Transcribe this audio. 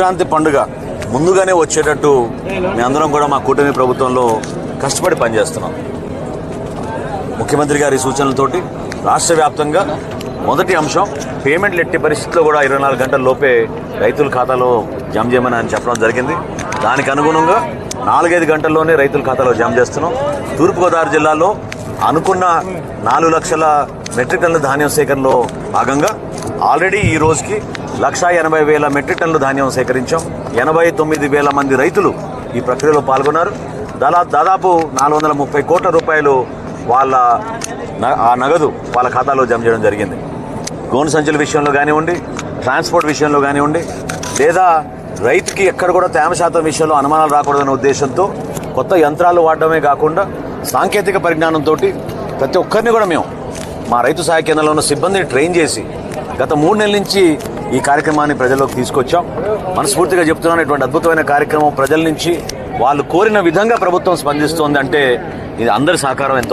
సంక్రాంతి పండుగ ముందుగానే వచ్చేటట్టు మీ అందరం కూడా మా కూటమి ప్రభుత్వంలో కష్టపడి పనిచేస్తున్నాం. ముఖ్యమంత్రి గారి సూచనలతోటి రాష్ట్ర వ్యాప్తంగా మొదటి అంశం పేమెంట్లు ఎట్టి పరిస్థితుల్లో కూడా ఇరవై నాలుగు గంటల లోపే రైతుల ఖాతాలో జమ చేయమని ఆయన చెప్పడం జరిగింది. దానికి అనుగుణంగా నాలుగైదు గంటల్లోనే రైతుల ఖాతాలో జమ చేస్తున్నాం. తూర్పుగోదావరి జిల్లాలో అనుకున్న నాలుగు లక్షల మెట్రిక్ టన్నుల ధాన్యం సేకరణలో భాగంగా ఆల్రెడీ ఈ రోజుకి లక్ష ఎనభై వేల మెట్రిక్ టన్నుల ధాన్యం సేకరించాం. ఎనభై తొమ్మిది వేల మంది రైతులు ఈ ప్రక్రియలో పాల్గొన్నారు. దాదా దాదాపు నాలుగు వందల ముప్పై కోట్ల రూపాయలు వాళ్ళ న- ఆ నగదు వాళ్ళ ఖాతాలో జమ చేయడం జరిగింది. గోను సంచుల విషయంలో కానివ్వండి ట్రాన్స్పోర్ట్ విషయంలో కానివ్వండి లేదా రైతుకి ఎక్కడ కూడా తేమ శాతం విషయంలో అనుమానాలు రాకూడదనే ఉద్దేశంతో కొత్త యంత్రాలు వాడడమే కాకుండా సాంకేతిక పరిజ్ఞానంతో ప్రతి ఒక్కరిని కూడా మేము మా రైతు సహాయ కేంద్రంలో ఉన్న సిబ్బందిని ట్రైన్ చేసి గత మూడు నెలల నుంచి ఈ కార్యక్రమాన్ని ప్రజల్లోకి తీసుకొచ్చాం. మనస్ఫూర్తిగా చెప్తున్నాను ఇటువంటి అద్భుతమైన కార్యక్రమం ప్రజల నుంచి వాళ్ళు కోరిన విధంగా ప్రభుత్వం స్పందిస్తోంది అంటే ఇది అందరి సహకారం ఎంతో